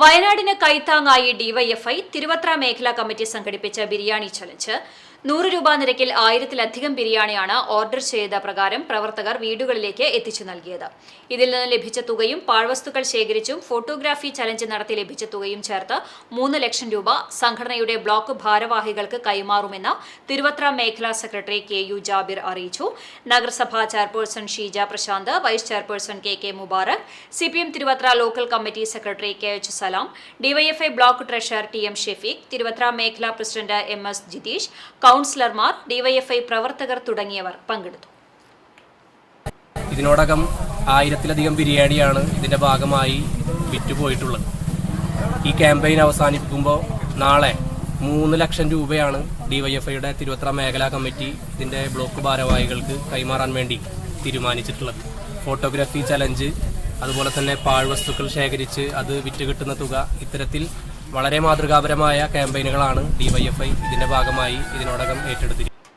വയനാടിന് കൈത്താങ്ങായി ഡിവൈഎഫ്ഐ തിരുവത്ര മേഖലാ കമ്മിറ്റി സംഘടിപ്പിച്ച ബിരിയാണി ചലഞ്ച്. നൂറ് രൂപ നിരക്കിൽ ആയിരത്തിലധികം ബിരിയാണിയാണ് ഓർഡർ ചെയ്ത പ്രകാരം പ്രവർത്തകർ വീടുകളിലേക്ക് എത്തിച്ചു നൽകിയത്. ഇതിൽ നിന്ന് ലഭിച്ച തുകയും പാഴ്വസ്തുക്കൾ ശേഖരിച്ചും ഫോട്ടോഗ്രാഫി ചലഞ്ച് നടത്തി ലഭിച്ച തുകയും ചേർത്ത് മൂന്ന് ലക്ഷം രൂപ സംഘടനയുടെ ബ്ലോക്ക് ഭാരവാഹികൾക്ക് കൈമാറുമെന്ന് തിരുവത്ര മേഖലാ സെക്രട്ടറി കെ യു ജാബിർ അറിയിച്ചു. നഗരസഭാ chairperson Sheeja Prashanth vice chairperson K K Mubarak CPM Thiruvathra local committee secretary K H Salam DYFI block treasurer T M Shefeeq Thiruvathra മേഖലാ പ്രസിഡന്റ് എം എസ് ജിതീഷ് കൌൺസിലർമാർ ഡിവൈഎഫ്ഐ പ്രവർത്തകർ തുടങ്ങിയവർ പങ്കെടുത്തു. ഇതിനോടകം ആയിരത്തിലധികം ബിരിയാണിയാണ് ഇതിന്റെ ഭാഗമായി വിറ്റുപോയിട്ടുള്ളത്. ഈ ക്യാമ്പയിൻ അവസാനിപ്പിക്കുമ്പോൾ നാളെ മൂന്ന് ലക്ഷം രൂപയാണ് ഡിവൈഎഫ്ഐയുടെ തിരുവത്ര മേഖലാ കമ്മിറ്റി ഇതിന്റെ ബ്ലോക്ക് ഭാരവാഹികൾക്ക് കൈമാറാൻ വേണ്ടി തീരുമാനിച്ചിട്ടുള്ളത്. ഫോട്ടോഗ്രാഫി ചലഞ്ച് അതുപോലെ തന്നെ പാഴ്വസ്തുക്കൾ ശേഖരിച്ച് അത് വിറ്റ് കിട്ടുന്ന തുക ഇത്തരത്തിൽ വളരെ മാതൃകാപരമായ ക്യാമ്പയിനുകളാണ് ഡിവൈഎഫ്ഐ ഇതിന്റെ ഭാഗമായി ഇതിനോടകം ഏറ്റെടുത്തിരിക്കുന്നത്.